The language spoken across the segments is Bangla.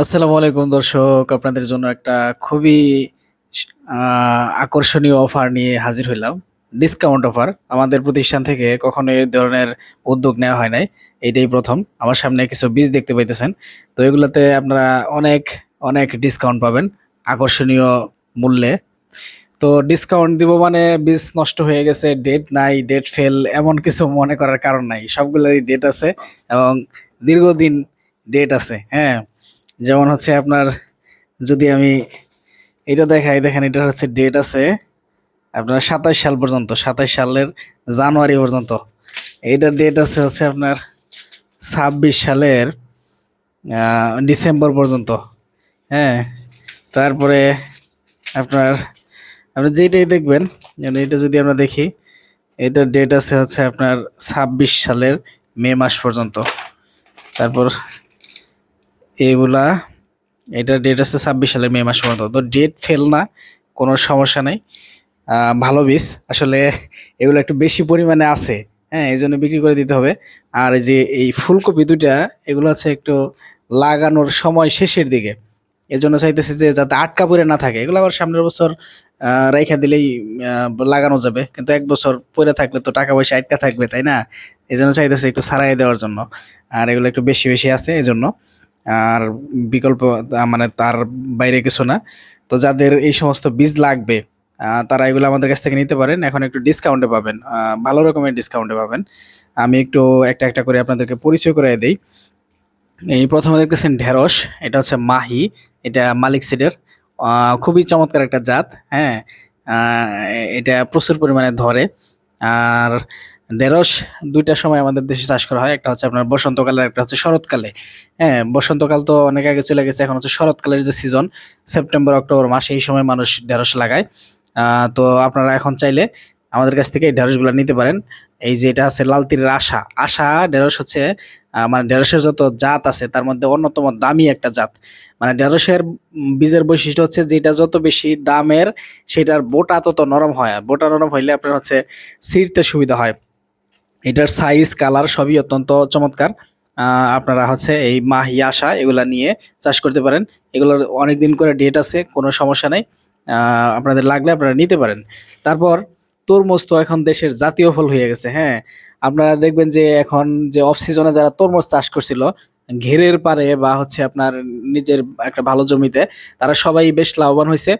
আসসালামু আলাইকুম দর্শক, আপনাদের জন্য একটা খুবই আকর্ষণীয় অফার নিয়ে হাজির হইলাম। ডিসকাউন্ট অফার আমাদের প্রতিষ্ঠান থেকে কখনো এই ধরনের উদ্যোগ নেওয়া হয় নাই। এটাই প্রথম। আমার সামনে কিছু বীজ দেখতে পাইতেছেন। তো এগুলোতে আপনারা অনেক অনেক ডিসকাউন্ট পাবেন, আকর্ষণীয় মূল্যে। তো ডিসকাউন্ট দিব মানে বীজ নষ্ট হয়ে গেছে ডেট নাই ডেট ফেল এমন কিছু মনে করার কারণ নাই। সবগুলোরই ডেট আছে এবং দীর্ঘদিন ডেট আছে হ্যাঁ। যেমন হচ্ছে আপনার যদি আমি এটা দেখাই, দেখেন এটা হচ্ছে ডেট আছে আপনার সাতাশ সাল পর্যন্ত সাতাশ সালের জানুয়ারি পর্যন্ত। এইটার ডেট আছে হচ্ছে আপনার ছাব্বিশ সালের ডিসেম্বর পর্যন্ত। হ্যাঁ তারপরে আপনার, আপনি যেটাই দেখবেন, যেমন এটা যদি আমরা দেখি, এটার ডেট আছে হচ্ছে আপনার ছাব্বিশ সালের মে মাস পর্যন্ত। তারপর এগুলা, এটা ডেট আছে ছাব্বিশ সালের মে মাস পর্যন্ত। তো ডেট ফেল না, কোনো সমস্যা নেই। ভালো বীজ। আসলে এগুলো একটু বেশি পরিমাণে আছে হ্যাঁ এই জন্য বিক্রি করে দিতে হবে। আর যে এই ফুলকপি দুইটা, এগুলো আছে একটু লাগানোর সময় শেষের দিকে। এই জন্য চাইতেছি যে যাতে আটকা পড়ে না থাকে। এগুলো আবার সামনের বছর রাইখা দিলেই লাগানো যাবে। কিন্তু এক বছর পরে থাকলে তো টাকা পয়সা আটকা থাকবে, তাই না? এই জন্য চাইতেছি একটু সারাই দেওয়ার জন্য। আর এগুলো একটু বেশি বেশি আছে, এই জন্য। আর বিকল্প মানে তার বাইরে কিছু না। তো যাদের এই সমস্ত বীজ লাগবে তারা এগুলো আমাদের কাছ থেকে নিতে পারেন। এখন একটু ডিসকাউন্টে পাবেন ভালো রকমের ডিসকাউন্টে পাবেন। আমি একটু একটা একটা করে আপনাদেরকে পরিচয় করে দিই। এই প্রথমে দেখতেছেন ঢেঁড়স, এটা হচ্ছে মাহি, এটা মালিক সিডের। খুবই চমৎকার একটা জাত হ্যাঁ। এটা প্রচুর পরিমাণে ধরে। আর ঢেঁড়স দুইটা সময় আমাদের দেশে চাষ করা হয়। একটা হচ্ছে আপনার বসন্তকালে একটা হচ্ছে শরৎকালে। হ্যাঁ বসন্তকাল তো অনেক আগে চলে গেছে, এখন হচ্ছে শরৎকালের যে সিজন সেপ্টেম্বর অক্টোবর মাসে এই সময় মানুষ ঢেঁড়স লাগায়। তো আপনারা এখন চাইলে আমাদের কাছ থেকে এই ঢেঁড়সগুলো নিতে পারেন। এই যে এটা আছে লাল আশা। আশা ঢেঁড়স হচ্ছে মানে ঢেঁড়সের যত জাত আছে, তার মধ্যে অন্যতম দামি একটা জাত। মানে ঢেঁড়সের বীজের বৈশিষ্ট্য হচ্ছে যেটা যত বেশি দামের, সেটার বোটা তত নরম হয়। বোটা নরম হইলে আপনার হচ্ছে ছিঁড়তে সুবিধা হয়। এটার সাইজ কালার সবই অত্যন্ত চমৎকার। আপনারা হচ্ছে এই মাহি, আশা এগুলা নিয়ে চাষ করতে পারেন। এগুলোর অনেক দিন করে ডেট আছে, কোনো সমস্যা নেই। আপনাদের লাগলে আপনারা নিতে পারেন। তারপর তরমুজ তো এখন দেশের জাতীয় ফল হয়ে গেছে হ্যাঁ। আপনারা দেখবেন যে এখন যে অফ সিজনে যারা তরমুজ চাষ করছিল, ঘেরের পারে বা হচ্ছে আপনার নিজের একটা ভালো জমিতে, তারা সবাই বেশ লাভবান হয়েছে।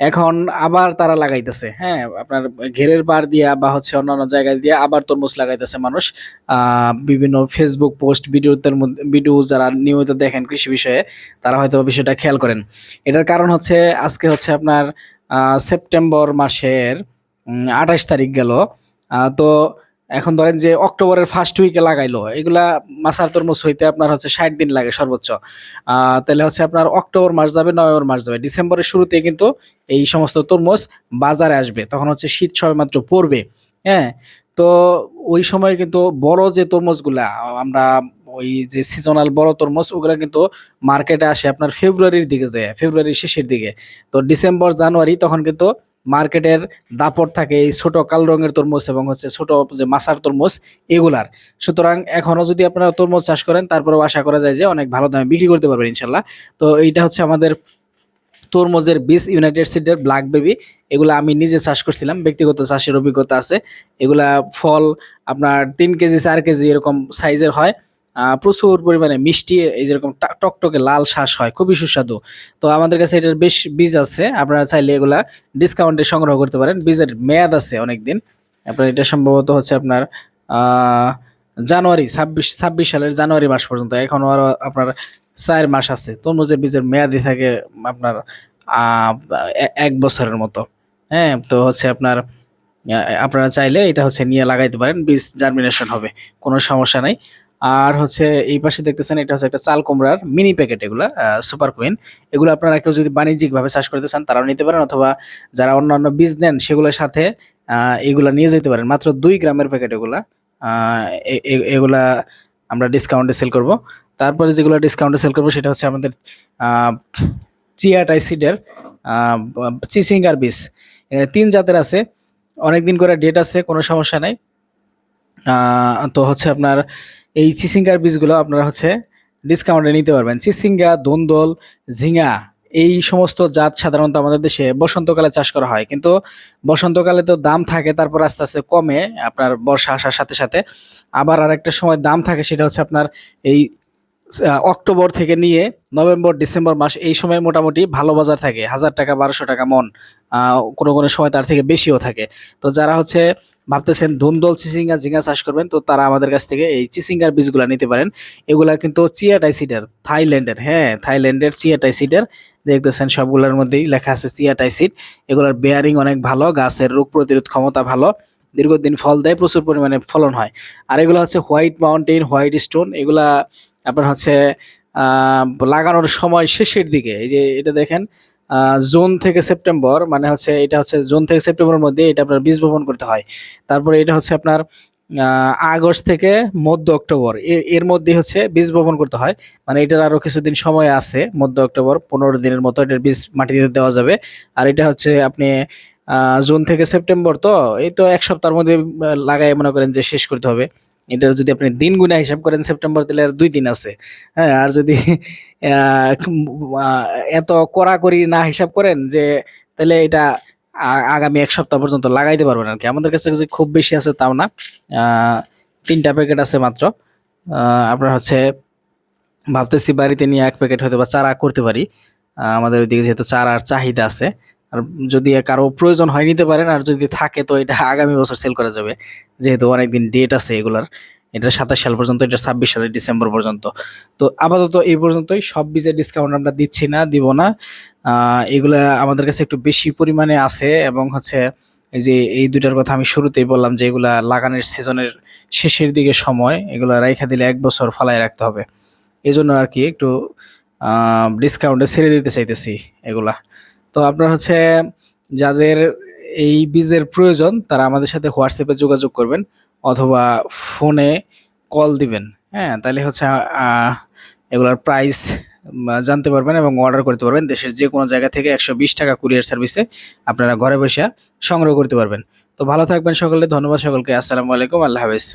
এখন আবার তারা লাগাইতেছে হ্যাঁ? আপনার ঘেরের পার দিয়া বা হচ্ছে অন্যান্য জায়গায় দিয়ে আবার তরমুজ লাগাইতেছে মানুষ। বিভিন্ন ফেসবুক পোস্ট ভিডিওতে ভিডিও যারা নিয়মিত দেখেন কৃষি বিষয়ে, তারা হয়তো বিষয়টা খেয়াল করেন। এটার কারণ হচ্ছে, আজকে হচ্ছে আপনার সেপ্টেম্বর মাসের আঠাশ তারিখ গেল। তো এখন ধরেন যে অক্টোবরের ফার্স্ট উইকে লাগাইলো, এগুলা মাসার তরমুজ হইতে আপনার হচ্ছে ষাট দিন লাগে সর্বোচ্চ। তাহলে হচ্ছে আপনার অক্টোবর মাস যাবে, নভেম্বর মাস যাবে। ডিসেম্বরের শুরুতে কিন্তু এই সমস্ত তরমুজ বাজারে আসবে। তখন হচ্ছে শীত সবেমাত্র পড়বে হ্যাঁ? তো ওই সময় কিন্তু বড় যে তরমুজগুলা, আমরা ওই যে সিজনাল বড় তরমুজ, ওগুলা কিন্তু মার্কেটে আসে আপনার ফেব্রুয়ারির দিকে যায় ফেব্রুয়ারির শেষের দিকে। তো ডিসেম্বর, জানুয়ারি তখন কিন্তু মার্কেটের দাপট থাকে, এই ছোট কালো রঙের তরমুজ এবং হচ্ছে ছোট যে মাসার তরমুজ, এগুলার। সুতরাং এখনও যদি আপনারা তরমুজ চাষ করেন, তারপরেও আশা করা যায় যে অনেক ভালো দামে বিক্রি করতে পারবেন ইনশাল্লাহ। তো এইটা হচ্ছে আমাদের তরমুজের বীজ ইউনাইটেড সিডের ব্ল্যাক বেবি এগুলো আমি নিজে চাষ করছিলাম, ব্যক্তিগত চাষের অভিজ্ঞতা আছে। এগুলা ফল আপনার তিন কেজি, চার কেজি এরকম সাইজের হয়। প্রচুর পরিমাণে মিষ্টি, এই যেরকম টকটকে লাল শ্বাস হয়, খুবই সুস্বাদু। তো আমাদের কাছে এটার বেশ বীজ আছে, আপনারা চাইলে এগুলা ডিসকাউন্টে সংগ্রহ করতে পারেন। বীজের মেয়াদ আছে অনেক দিন আপনার এটা সম্ভবত হচ্ছে আপনার জানুয়ারি, ছাব্বিশ ছাব্বিশ সালের জানুয়ারি মাস পর্যন্ত। এখনও আরও আপনার চার মাস আছে। তরমুজের বীজের মেয়াদি থাকে আপনার এক বছরের মতো। হ্যাঁ তো হচ্ছে আপনার আপনারা চাইলে এটা হচ্ছে নিয়ে লাগাইতে পারেন। বীজ জার্মিনেশন হবে, কোনো সমস্যা নাই। আর হচ্ছে এই পাশে দেখতেছেন, এটা হচ্ছে একটা চাল কুমড়ার মিনি প্যাকেট এগুলা সুপার কুইন এগুলো আপনারা কেউ যদি বাণিজ্যিকভাবে চাষ করতে চান, তারাও নিতে পারেন, অথবা যারা অন্যান্য বীজ নেন সেগুলোর সাথে এগুলা নিয়ে যেতে পারেন। মাত্র দুই গ্রামের প্যাকেট এগুলা এগুলা আমরা ডিসকাউন্টে সেল করব। তারপরে যেগুলো ডিসকাউন্টে সেল করব, সেটা হচ্ছে আমাদের চিয়াটাই সিডের চিচিঙ্গার বীজ। এখানে তিন জাতের আছে অনেক দিন করে ডেট আছে, কোনো সমস্যা নাই। তো হচ্ছে আপনার এই চিচিঙ্গার বীজগুলো আপনারা হচ্ছে ডিসকাউন্টে নিতে পারবেন। চিচিঙ্গা, দোন্দল, ঝিঙা এই সমস্ত জাত সাধারণত আমাদের দেশে বসন্তকালে চাষ করা হয়। কিন্তু বসন্তকালে তো দাম থাকে, তারপর আস্তে আস্তে কমে আপনার বর্ষা আসার সাথে সাথে। আবার আরেকটা সময় দাম থাকে, সেটা হচ্ছে আপনার এই অক্টোবর থেকে নিয়ে নভেম্বর, ডিসেম্বর মাস এই সময় মোটামুটি ভালো বাজার থাকে। হাজার টাকা, বারোশো টাকা মন কোনো কোনো সময় তার থেকে বেশিও থাকে। তো যারা হচ্ছে ভাবতেছেন ধুন্দল চিচিঙ্গা, ঝিঙ্গা চাষ করবেন। তো তারা আমাদের কাছ থেকে এই চিচিঙ্গার বীজগুলো নিতে পারেন। এগুলা কিন্তু চিয়াটাই সিডার, থাইল্যান্ডের হ্যাঁ থাইল্যান্ডের চিয়াটাই সিডার। দেখতেছেন সবগুলোর মধ্যেই লেখা আছে চিয়াটাই সিড। এগুলোর বেয়ারিং অনেক ভালো, গাছের রোগ প্রতিরোধ ক্ষমতা ভালো, দীর্ঘদিন ফল দেয়, প্রচুর পরিমাণে ফলন হয়। আর এগুলো হচ্ছে হোয়াইট মাউন্টেন হোয়াইট স্টোন, এগুলা আপনার হচ্ছে লাগানোর সময় শেষের দিকে, এই যে এটা দেখেন জুন থেকে সেপ্টেম্বর মানে হচ্ছে এটা হচ্ছে জুন থেকে সেপ্টেম্বরের মধ্যে এটা আপনার বীজ বপন করতে হয়। তারপরে এটা হচ্ছে আপনার আগস্ট থেকে মধ্য অক্টোবর এর মধ্যে হচ্ছে বীজ বপন করতে হয়। মানে এটার আরও কিছুদিন সময় আছে, মধ্য অক্টোবর, পনেরো দিনের মতো এটার বীজ মাটিতে দেওয়া যাবে। আর এটা হচ্ছে আপনি জুন থেকে সেপ্টেম্বর তো, এই তো এক সপ্তাহের মধ্যে লাগাই মনে করেন যে শেষ করতে হবে। এটা যদি আপনি দিন গুণা হিসাব করেন সেপ্টেম্বর তাহলে আর দুই দিন আছে। হ্যাঁ আর যদি এত কড়াকড়ি না হিসাব করেন যে, তাহলে এটা আগামী এক সপ্তাহ পর্যন্ত লাগাইতে পারবেন আর কি। আমাদের কাছে যে খুব বেশি আছে তাও না। তিনটা প্যাকেট আছে মাত্র। আপনার হচ্ছে, ভাবতেছি বাড়িতে নিয়ে এক প্যাকেট হয়তো বা চারা করতে পারি। আমাদের ওইদিকে যেহেতু চারার চাহিদা আছে আর যদি কারও প্রয়োজন হয় নিতে পারেন, আর যদি থাকে তো এটা আগামী বছর সেল করা যাবে। যেহেতু অনেকদিন ডেট আছে এগুলার, এটা সাতাশ সাল পর্যন্ত, এটা ছাব্বিশ সালের ডিসেম্বর পর্যন্ত। তো আপাতত এই পর্যন্তই, সব বীজের ডিসকাউন্ট আমরা দিচ্ছি না, দিব না। এগুলা আমাদের কাছে একটু বেশি পরিমাণে আছে এবং হচ্ছে এই যে এই দুইটার কথা আমি শুরুতেই বললাম যে এগুলা লাগানোর সিজনের শেষের দিকে সময়, এগুলা রাইখা দিলে এক বছর ফালায় রাখতে হবে। এই জন্য আর কি একটু ডিসকাউন্টে ছেড়ে দিতে চাইতেছি এগুলা। তো আপনার হচ্ছে যাদের এই বীজের প্রয়োজন, তারা আমাদের সাথে হোয়াটসঅ্যাপে যোগাযোগ করবেন অথবা ফোনে কল দিবেন। হ্যাঁ তাহলে হচ্ছে এগুলার প্রাইস জানতে পারবেন এবং অর্ডার করতে পারবেন। দেশের যে কোনো জায়গা থেকে একশো বিশ টাকা কুরিয়ার সার্ভিসে আপনারা ঘরে বসে সংগ্রহ করতে পারবেন। তো ভালো থাকবেন সকলে, ধন্যবাদ সকলকে, আসসালামু আলাইকুম, আল্লাহ হাফেজ।